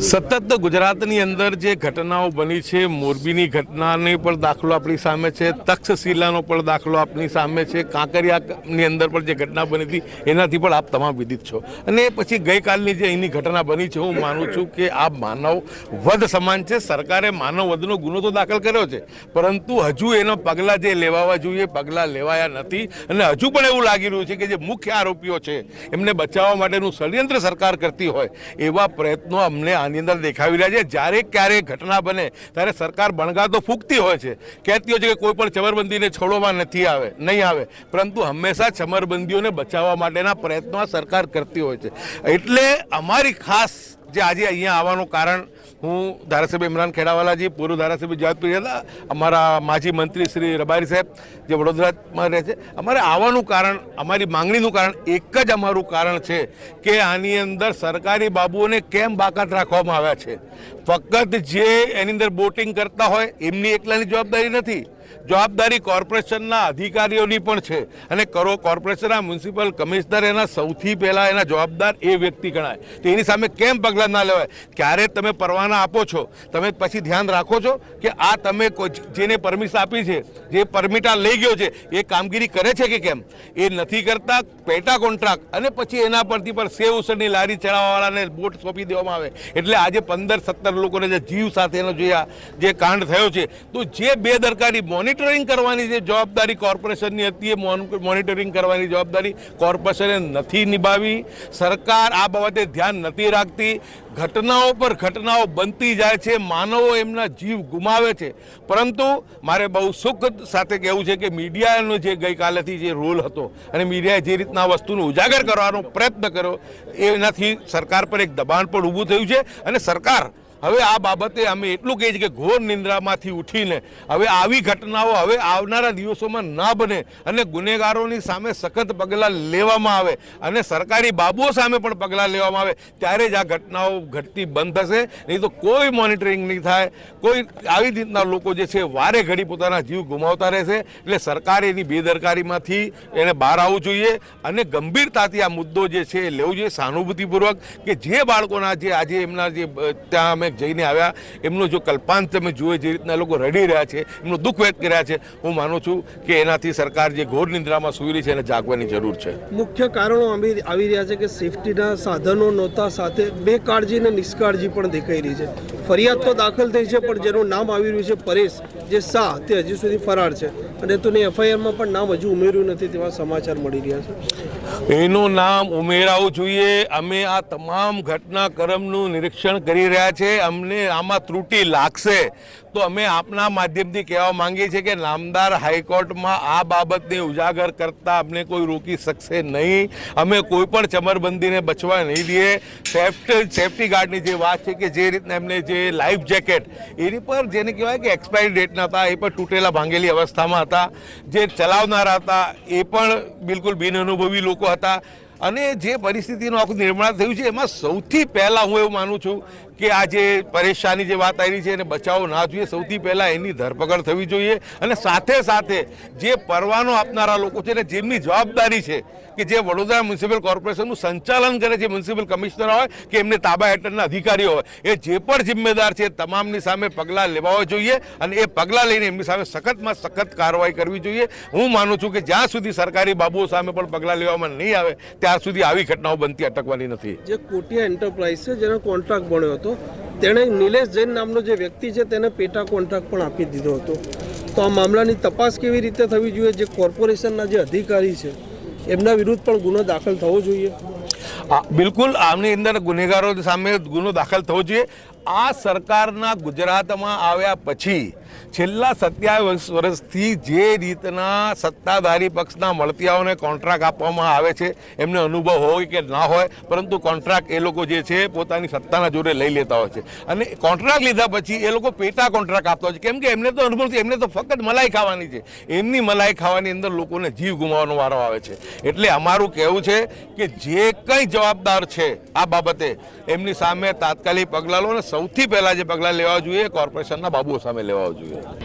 સતત ગુજરાતની અંદર જે ઘટનાઓ બની છે, મોરબીની ઘટનાની પણ દાખલો આપણી સામે છે, તક્ષશિલાનો પણ દાખલો આપણી સામે છે, કાંકરિયાની અંદર પણ જે ઘટના બની હતી, એનાથી પણ આપ તમામ વિદિત છો. અને પછી ગઈકાલની જે અહીંની ઘટના બની છે, હું માનું છું કે આ માનવ વધ સમાન છે, સરકારે માનવ વધનો ગુનો તો દાખલ કર્યો છે, પરંતુ હજુ એનો પગલાં જે લેવાવા જોઈએ, પગલાં લેવાયા નથી, અને હજુ પણ એવું લાગી રહ્યું છે કે જે મુખ્ય આરોપીઓ છે, એમને બચાવવા માટેનું ષડયંત્ર સરકાર કરતી હોય, એવા પ્રયત્નો અમને આની અંદર દેખાવી રહ્યા છે. જ્યારે ક્યારે ઘટના બને, ત્યારે સરકાર બણગા તો ફૂંકતી હોય છે. કહેતી હોય છે કે કોઈ પણ ચમરબંધીને છોડવામાં નથી આવે, નહીં આવે. પરંતુ હંમેશા ચમરબંધીઓને બચાવવા માટેના પ્રયત્નો સરકાર કરતી હોય છે. એટલે અમારી ખાસ જે આજે અહીંયા આવવાનું કારણ, હું ધારાસભ્ય ઇમરાન ખેડાવાલાજી, પૂર્વ ધારાસભ્ય જવાદપુરી હતા અમારા માજી મંત્રી શ્રી રબારી સાહેબ, જે વડોદરામાં રહે છે. અમારે આવવાનું કારણ, અમારી માંગણીનું કારણ એક જ અમારું કારણ છે કે આની અંદર સરકારી બાબુઓને કેમ બાકાત રાખવામાં આવ્યા છે. ફક્ત જે એની અંદર બોટિંગ કરતા હોય, એમની એકલાની જવાબદારી નથી. જવાબદારી કોર્પોરેશનના અધિકારીઓની પણ છે. અને કરો કોર્પોરેશનના મ્યુનિસિપલ કમિશનર એના સૌથી પહેલાં એના જવાબદાર એ વ્યક્તિ ગણાય. તો એની સામે કેમ પગલાં ના લેવાય? ક્યારે તમે પરવાના આપો છો? તમે પછી ધ્યાન રાખો છો કે આ તમે જેને પરમિશન આપી છે, જે પરમિટ લઈ ગયો છે, એ કામગીરી કરે છે કે કેમ? એ નથી કરતા પેટા કોન્ટ્રાક્ટ અને પછી એના પરથી પર સેવ ઉસળની લારી ચડાવવાવાળાને બોટ સોંપી દેવામાં આવે. એટલે આજે પંદર સત્તર લોકોને જે જીવ સાથેનો જે આ જે કાંડ થયો છે, તો જે બેદરકારી મોનિટરિંગ કરવાની જે જવાબદારી કોર્પોરેશનની હતી, એ મોન- મોનિટરિંગ કરવાની જવાબદારી કોર્પોરેશને નથી નિભાવી. સરકાર આ બાબતે ધ્યાન નથી રાખતી. ઘટનાઓ પર ઘટનાઓ બનતી જાય છે, માનવો એમના જીવ ગુમાવે છે. પરંતુ મારે બહુ સુખ સાથે કહેવું છે કે મીડિયાનો જે ગઈકાલેથી જે રોલ હતો, અને મીડિયાએ જે રીતના વસ્તુનો ઉજાગર કરવાનો પ્રયત્ન કર્યો. એનાથી સરકાર પર એક દબાણ પણ ઊભું થયું છે અને સરકાર હવે આ બાબતે અમે એટલું કહીએ છીએ કે ઘોર નિંદ્રામાંથી ઉઠીને હવે આવી ઘટનાઓ હવે આવનારા દિવસોમાં ના બને અને ગુનેગારોની સામે સખત પગલાં લેવામાં આવે અને સરકારી બાબુઓ સામે પણ પગલાં લેવામાં આવે, ત્યારે જ આ ઘટનાઓ ઘટતી બંધ થશે. નહીં તો કોઈ મોનિટરિંગ નહીં થાય. કોઈ આવી રીતના લોકો જે છે વારે ઘડી પોતાના જીવ ગુમાવતા રહેશે. એટલે સરકારે એની બેદરકારીમાંથી એને બહાર આવવું જોઈએ અને ગંભીરતાથી આ મુદ્દો જે છે એ લેવું જોઈએ સહાનુભૂતિપૂર્વક કે જે બાળકોના જે આજે એમના જે ત્યાં અમે જઈને આવ્યા. એમનો જો કલ્પાંત તમે જુએ જે રીતના લોકો રડી રહ્યા છે, એમનું દુઃખ વ્યક્ત કર્યા છે, હું માનું છું કે એનાથી સરકાર જે ઘોર નિંદ્રામાં સૂઈ રહી છે એને જાગવાની જરૂર છે. મુખ્ય કારણો આવી રહ્યા છે કે સેફટીના સાધનો નહોતા સાથે બેકાળજી અને નિષ્કાળજી પણ દેખાઈ રહી છે. ફરિયાદ તો દાખલ થઈ છે, પણ જેનું નામ આવી રહ્યું છે, પરેશ, જે શાહ, તે હજી સુધી ફરાર છે. અને તેની એફઆઈઆરમાં પણ નામ હજુ ઉમેર્યું નથી તેવા સમાચાર મળી રહ્યા છે. એનું નામ ઉમેરાવું જોઈએ. અમે આ તમામ ઘટનાક્રમનું નિરીક્ષણ કરી રહ્યા છે. અમને આમાં ત્રુટિ લાગશે. તો અમે આપના માધ્યમથી કહેવા માંગીએ છીએ કે નામદાર હાઈકોર્ટમાં આ બાબતને ઉજાગર કરતા અમને કોઈ રોકી શકશે નહીં. અમે કોઈ પણ ચમરબંધીને બચવા નહીં દઈએ. સેફ્ટી સેફ્ટી ગાર્ડની જે વાત છે કે જે રીતના એમને જે લાઈફ જેકેટ, એની પર જેને કહેવાય કે એક્સપાયરી ડેટના હતા, એ પણ તૂટેલા ભાંગેલી અવસ્થામાં હતા. જે ચલાવનારા હતા, એ પણ બિલકુલ બિનઅનુભવી લોકો હતા. અને જે પરિસ્થિતિનું આખું નિર્માણ થયું છે, એમાં સૌથી પહેલાં હું એવું માનું છું કે આ જે પરેશાની જે વાત આવી છે એને બચાવો ના જોઈએ. સૌથી પહેલાં એની ધરપકડ થવી જોઈએ અને સાથે સાથે જે પરવાનો આપનારા લોકો છે ને, જેમની જવાબદારી છે કે જે વડોદરા મ્યુનિસિપલ કોર્પોરેશનનું સંચાલન કરે છે, મ્યુનિસિપલ કમિશનર હોય કે એમને તાબા હેઠળના અધિકારીઓ હોય, એ જે પણ જિમ્મેદાર છે તમામની સામે પગલાં લેવા જોઈએ અને એ પગલાં લઈને એમની સામે સખતમાં સખત કાર્યવાહી કરવી જોઈએ. હું માનું છું કે જ્યાં સુધી સરકારી બાબુઓ સામે પણ પગલાં લેવામાં નહીં આવે, ત્યાં સુધી આવી ઘટનાઓ બનતી અટકવાની નથી. જે કોટિયા એન્ટરપ્રાઇઝ છે જેનો કોન્ટ્રાક્ટ બન્યો હતો તેણે નિલેશ જૈન નામનો જે વ્યક્તિ છે તેને પેટા કોન્ટ્રાક્ટ પણ આપી દીધો હતો. તો આ મામલાની તપાસ કેવી રીતે થવી જોઈએ? જે કોર્પોરેશનના જે અધિકારી છે એમના વિરુદ્ધ પણ ગુનો દાખલ થવો જોઈએ. આ બિલકુલ. આમની અંદર ગુનેગારો સામે ગુનો દાખલ થવો જોઈએ. આ સરકારના ગુજરાતમાં આવ્યા પછી છેલ્લા સત્યાવીસ વર્ષથી જે રીતના સત્તાધારી પક્ષના મળતિયાઓને કોન્ટ્રાક્ટ આપવામાં આવે છે, એમને અનુભવ હોય કે ના હોય, પરંતુ કોન્ટ્રાક્ટ એ લોકો જે છે પોતાની સત્તાના જોડે લઈ લેતા હોય છે. અને કોન્ટ્રાક્ટ લીધા પછી એ લોકો પેટા કોન્ટ્રાક્ટ આપતા હોય છે. કેમ કે એમને તો અનુભવ છે, એમને તો ફક્ત મલાઈ ખાવાની છે. એમની મલાઈ ખાવાની અંદર લોકોને જીવ ગુમાવવાનો વારો આવે છે. એટલે અમારું કહેવું છે કે જે કંઈ જવાબદાર છે આ બાબતે, એમની સામે તાત્કાલિક પગલાં લો અને સૌથી પહેલાં જે પગલાં લેવા જોઈએ કોર્પોરેશનના બાબુઓ સામે લેવા જોઈએ. good.